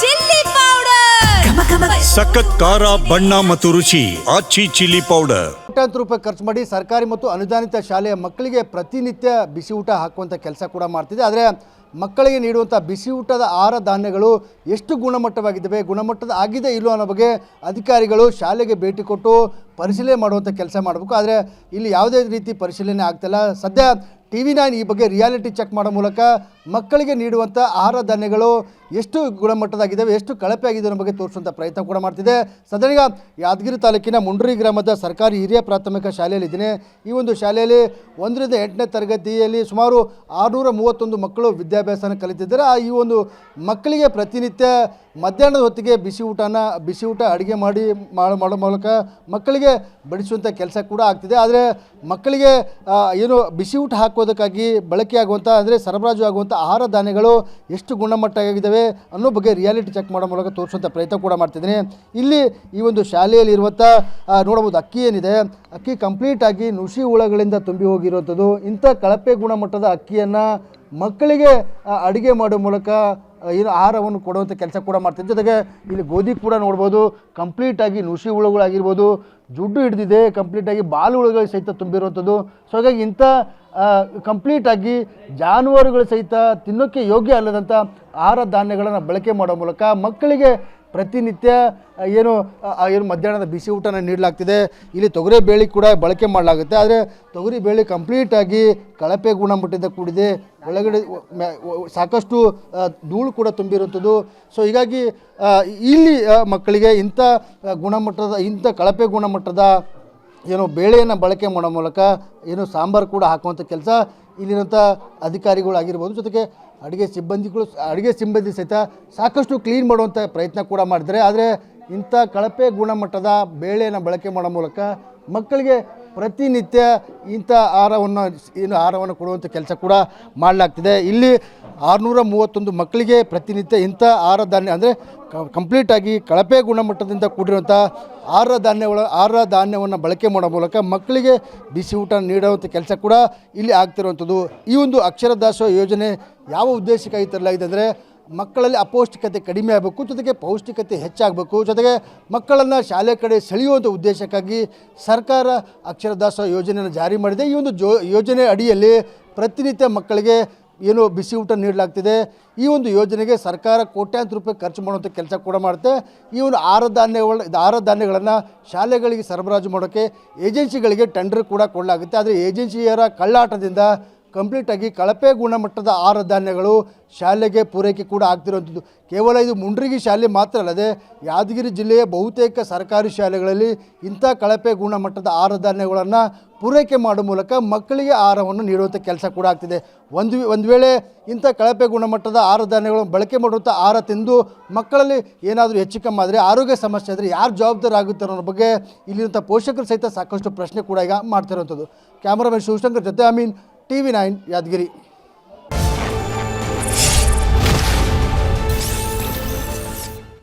Chilli powder. ಸಖತ್ ಖಾರ ಬಣ್ಣ ಮತ್ತು ರುಚಿ ಆಚಿ ಚಿಲ್ಲಿ ಪೌಡರ್. ಕೋಟ್ಯಾಂತರ ರೂಪಾಯಿ ಖರ್ಚು ಮಾಡಿ ಸರ್ಕಾರಿ ಮತ್ತು ಅನುದಾನಿತ ಶಾಲೆಯ ಮಕ್ಕಳಿಗೆ ಪ್ರತಿನಿತ್ಯ ಬಿಸಿ ಊಟ ಹಾಕುವಂಥ ಕೆಲಸ ಕೂಡ ಮಾಡ್ತಿದೆ. ಆದರೆ ಮಕ್ಕಳಿಗೆ ನೀಡುವಂಥ ಬಿಸಿ ಊಟದ ಆಹಾರ ಧಾನ್ಯಗಳು ಎಷ್ಟು ಗುಣಮಟ್ಟವಾಗಿದ್ದಾವೆ ಗುಣಮಟ್ಟದ ಆಗಿದೆ ಇಲ್ಲೋ ಅನ್ನೋ ಬಗ್ಗೆ ಅಧಿಕಾರಿಗಳು ಶಾಲೆಗೆ ಭೇಟಿ ಕೊಟ್ಟು ಪರಿಶೀಲನೆ ಮಾಡುವಂಥ ಕೆಲಸ ಮಾಡಬೇಕು. ಆದರೆ ಇಲ್ಲಿ ಯಾವುದೇ ರೀತಿ ಪರಿಶೀಲನೆ ಆಗ್ತಿಲ್ಲ. ಸದ್ಯ ಟಿ ವಿ ನೈನ್ ಈ ಬಗ್ಗೆ ರಿಯಾಲಿಟಿ ಚೆಕ್ ಮಾಡೋ ಮೂಲಕ ಮಕ್ಕಳಿಗೆ ನೀಡುವಂಥ ಆಹಾರ ಧಾನ್ಯಗಳು ಎಷ್ಟು ಗುಣಮಟ್ಟದಾಗಿದ್ದಾವೆ, ಎಷ್ಟು ಕಳಪೆ ಆಗಿದೆ ಅನ್ನೋ ಬಗ್ಗೆ ತೋರಿಸುವಂಥ ಪ್ರಯತ್ನ ಕೂಡ ಮಾಡ್ತಿದೆ. ಸದನೀಗ ಯಾದಗಿರಿ ತಾಲೂಕಿನ ಮುಂಡ್ರಿ ಗ್ರಾಮದ ಸರ್ಕಾರಿ ಹಿರಿಯ ಪ್ರಾಥಮಿಕ ಶಾಲೆಯಲ್ಲಿದ್ದೀನಿ. ಈ ಒಂದು ಶಾಲೆಯಲ್ಲಿ ಒಂದರಿಂದ ಎಂಟನೇ ತರಗತಿಯಲ್ಲಿ ಸುಮಾರು ಆರುನೂರ ಮೂವತ್ತೊಂದು ಮಕ್ಕಳು ವಿದ್ಯಾಭ್ಯಾಸನ ಕಲಿತಿದ್ದಾರೆ. ಆ ಈ ಒಂದು ಮಕ್ಕಳಿಗೆ ಪ್ರತಿನಿತ್ಯ ಮಧ್ಯಾಹ್ನದ ಹೊತ್ತಿಗೆ ಬಿಸಿ ಊಟನ, ಬಿಸಿ ಊಟ ಅಡುಗೆ ಮಾಡೋ ಮಾಡೋ ಮೂಲಕ ಮಕ್ಕಳಿಗೆ ಬಡಿಸುವಂಥ ಕೆಲಸ ಕೂಡ ಆಗ್ತಿದೆ. ಆದರೆ ಮಕ್ಕಳಿಗೆ ಏನು ಬಿಸಿ ಊಟ ಹಾಕೋದಕ್ಕಾಗಿ ಬಳಕೆಯಾಗುವಂಥ ಅಂದರೆ ಸರಬರಾಜು ಆಗುವಂಥ ಆಹಾರ ಧಾನ್ಯಗಳು ಎಷ್ಟು ಗುಣಮಟ್ಟ ಆಗಿದ್ದಾವೆ ಅನ್ನೋ ಬಗ್ಗೆ ರಿಯಾಲಿಟಿ ಚೆಕ್ ಮಾಡೋ ಮೂಲಕ ತೋರಿಸುವಂಥ ಪ್ರಯತ್ನ ಕೂಡ ಮಾಡ್ತಿದ್ದೀನಿ. ಇಲ್ಲಿ ಈ ಒಂದು ಶಾಲೆಯಲ್ಲಿ ಇರುವಂಥ ಆ, ನೋಡಬಹುದು ಅಕ್ಕಿ ಏನಿದೆ. ಅಕ್ಕಿ ಕಂಪ್ಲೀಟಾಗಿ ನುಸಿ ಹುಳಗಳಿಂದ ತುಂಬಿ ಹೋಗಿರುವಂಥದ್ದು. ಇಂಥ ಕಳಪೆ ಗುಣಮಟ್ಟದ ಅಕ್ಕಿಯನ್ನು ಮಕ್ಕಳಿಗೆ ಅಡುಗೆ ಮಾಡೋ ಮೂಲಕ ಏನು ಆಹಾರವನ್ನು ಕೊಡುವಂಥ ಕೆಲಸ ಕೂಡ ಮಾಡ್ತಿದ್ದೆ ಜೊತೆಗೆ ಇಲ್ಲಿ ಗೋಧಿ ಕೂಡ ನೋಡ್ಬೋದು ಕಂಪ್ಲೀಟಾಗಿ ನುಸಿ ಹುಳುಗಳಾಗಿರ್ಬೋದು ಜುಡ್ಡು ಹಿಡಿದಿದೆ ಕಂಪ್ಲೀಟಾಗಿ ಬಾಲು ಹುಳುಗಳು ಸಹಿತ ತುಂಬಿರುವಂಥದ್ದು. ಸೊ ಹಾಗಾಗಿ ಇಂಥ ಕಂಪ್ಲೀಟಾಗಿ ಜಾನುವಾರುಗಳು ಸಹಿತ ತಿನ್ನೋಕ್ಕೆ ಯೋಗ್ಯ ಅಲ್ಲದಂಥ ಆಹಾರ ಧಾನ್ಯಗಳನ್ನು ಬಳಕೆ ಮಾಡೋ ಮೂಲಕ ಮಕ್ಕಳಿಗೆ ಪ್ರತಿನಿತ್ಯ ಏನು ಏನು ಮಧ್ಯಾಹ್ನದ ಬಿಸಿ ಊಟನ ನೀಡಲಾಗ್ತಿದೆ. ಇಲ್ಲಿ ತೊಗರಿ ಬೇಳೆ ಕೂಡ ಬಳಕೆ ಮಾಡಲಾಗುತ್ತೆ. ಆದರೆ ತೊಗರಿ ಬೇಳೆ ಕಂಪ್ಲೀಟಾಗಿ ಕಳಪೆ ಗುಣಮಟ್ಟದಿಂದ ಕೂಡಿದೆ. ಒಳಗಡೆ ಸಾಕಷ್ಟು ಧೂಳು ಕೂಡ ತುಂಬಿರುವಂಥದ್ದು. ಸೊ ಹೀಗಾಗಿ ಇಲ್ಲಿ ಮಕ್ಕಳಿಗೆ ಇಂಥ ಗುಣಮಟ್ಟದ, ಇಂಥ ಕಳಪೆ ಗುಣಮಟ್ಟದ ಏನು ಬೇಳೆಯನ್ನು ಬಳಕೆ ಮಾಡೋ ಮೂಲಕ ಏನು ಸಾಂಬಾರು ಕೂಡ ಹಾಕುವಂಥ ಕೆಲಸ ಇಲ್ಲಿರುವಂಥ ಅಧಿಕಾರಿಗಳಾಗಿರ್ಬೋದು. ಜೊತೆಗೆ ಅಡುಗೆ ಸಿಬ್ಬಂದಿಗಳು ಅಡುಗೆ ಸಿಬ್ಬಂದಿ ಸಹಿತ ಸಾಕಷ್ಟು ಕ್ಲೀನ್ ಮಾಡುವಂಥ ಪ್ರಯತ್ನ ಕೂಡ ಮಾಡಿದರೆ ಆದರೆ ಇಂಥ ಕಳಪೆ ಗುಣಮಟ್ಟದ ಬೇಳೆಯನ್ನು ಬಳಕೆ ಮಾಡೋ ಮೂಲಕ ಮಕ್ಕಳಿಗೆ ಪ್ರತಿನಿತ್ಯ ಇಂಥ ಆಹಾರವನ್ನು, ಏನು ಆಹಾರವನ್ನು ಕೊಡುವಂಥ ಕೆಲಸ ಕೂಡ ಮಾಡಲಾಗ್ತಿದೆ. ಇಲ್ಲಿ ಆರುನೂರ ಮೂವತ್ತೊಂದು ಮಕ್ಕಳಿಗೆ ಪ್ರತಿನಿತ್ಯ ಇಂಥ ಆಹಾರ ಧಾನ್ಯ ಅಂದರೆ ಕಂಪ್ಲೀಟಾಗಿ ಕಳಪೆ ಗುಣಮಟ್ಟದಿಂದ ಕೂಡಿರುವಂಥ ಆಹಾರ ಧಾನ್ಯಗಳ ಆಹಾರ ಧಾನ್ಯವನ್ನು ಬಳಕೆ ಮಾಡೋ ಮೂಲಕ ಮಕ್ಕಳಿಗೆ ಬಿಸಿ ಊಟ ನೀಡುವಂಥ ಕೆಲಸ ಕೂಡ ಇಲ್ಲಿ ಆಗ್ತಿರುವಂಥದ್ದು. ಈ ಒಂದು ಅಕ್ಷರ ದಾಸೋಹ ಯೋಜನೆ ಯಾವ ಉದ್ದೇಶಕ್ಕಾಗಿ ತರಲಾಗಿದೆ ಅಂದರೆ ಮಕ್ಕಳಲ್ಲಿ ಅಪೌಷ್ಟಿಕತೆ ಕಡಿಮೆ ಆಗಬೇಕು, ಜೊತೆಗೆ ಪೌಷ್ಟಿಕತೆ ಹೆಚ್ಚಾಗಬೇಕು, ಜೊತೆಗೆ ಮಕ್ಕಳನ್ನು ಶಾಲೆ ಕಡೆ ಸೆಳೆಯುವಂಥ ಉದ್ದೇಶಕ್ಕಾಗಿ ಸರ್ಕಾರ ಅಕ್ಷರ ದಾಸೋಹ ಯೋಜನೆಯನ್ನು ಜಾರಿ ಮಾಡಿದೆ. ಈ ಒಂದು ಜೋ ಯೋಜನೆ ಅಡಿಯಲ್ಲಿ ಪ್ರತಿನಿತ್ಯ ಮಕ್ಕಳಿಗೆ ಏನು ಬಿಸಿ ಊಟ ನೀಡಲಾಗ್ತಿದೆ. ಈ ಒಂದು ಯೋಜನೆಗೆ ಸರ್ಕಾರ ಕೋಟ್ಯಾಂತರ ರೂಪಾಯಿ ಖರ್ಚು ಮಾಡುವಂಥ ಕೆಲಸ ಕೂಡ ಮಾಡುತ್ತೆ. ಈ ಒಂದು ಆಹಾರ ಧಾನ್ಯಗಳ ಆಹಾರ ಧಾನ್ಯಗಳನ್ನು ಶಾಲೆಗಳಿಗೆ ಸರಬರಾಜು ಮಾಡೋಕ್ಕೆ ಏಜೆನ್ಸಿಗಳಿಗೆ ಟೆಂಡರ್ ಕೂಡ ಕೊಡಲಾಗುತ್ತೆ. ಆದರೆ ಏಜೆನ್ಸಿಯರ ಕಳ್ಳಾಟದಿಂದ ಕಂಪ್ಲೀಟಾಗಿ ಕಳಪೆ ಗುಣಮಟ್ಟದ ಆಹಾರ ಧಾನ್ಯಗಳು ಶಾಲೆಗೆ ಪೂರೈಕೆ ಕೂಡ ಆಗ್ತಿರುವಂಥದ್ದು. ಕೇವಲ ಇದು ಮುಂಡ್ರಿಗಿ ಶಾಲೆ ಮಾತ್ರ ಅಲ್ಲದೆ ಯಾದಗಿರಿ ಜಿಲ್ಲೆಯ ಬಹುತೇಕ ಸರ್ಕಾರಿ ಶಾಲೆಗಳಲ್ಲಿ ಇಂಥ ಕಳಪೆ ಗುಣಮಟ್ಟದ ಆಹಾರ ಧಾನ್ಯಗಳನ್ನು ಪೂರೈಕೆ ಮಾಡುವ ಮೂಲಕ ಮಕ್ಕಳಿಗೆ ಆಹಾರವನ್ನು ನೀಡುವಂಥ ಕೆಲಸ ಕೂಡ ಆಗ್ತಿದೆ. ಒಂದು ಒಂದು ವೇಳೆ ಇಂಥ ಕಳಪೆ ಗುಣಮಟ್ಟದ ಆಹಾರ ಧಾನ್ಯಗಳನ್ನು ಬಳಕೆ ಮಾಡುವಂಥ ಆಹಾರ ತಿಂದು ಮಕ್ಕಳಲ್ಲಿ ಏನಾದರೂ ಹೆಚ್ಚು ಕಮ್ಮಿ ಆದರೆ ಆರೋಗ್ಯ ಸಮಸ್ಯೆ ಆದರೆ ಯಾರು ಜವಾಬ್ದಾರಿ ಆಗುತ್ತೆ ಅನ್ನೋ ಬಗ್ಗೆ ಇಲ್ಲಿರುವಂಥ ಪೋಷಕರು ಸಹಿತ ಸಾಕಷ್ಟು ಪ್ರಶ್ನೆ ಕೂಡ ಈಗ ಮಾಡ್ತಿರುವಂಥದ್ದು. ಕ್ಯಾಮ್ರಾಮನ್ ಶಿವಶಂಕರ್ ಜೊತೆ I mean T V nine Yadgir.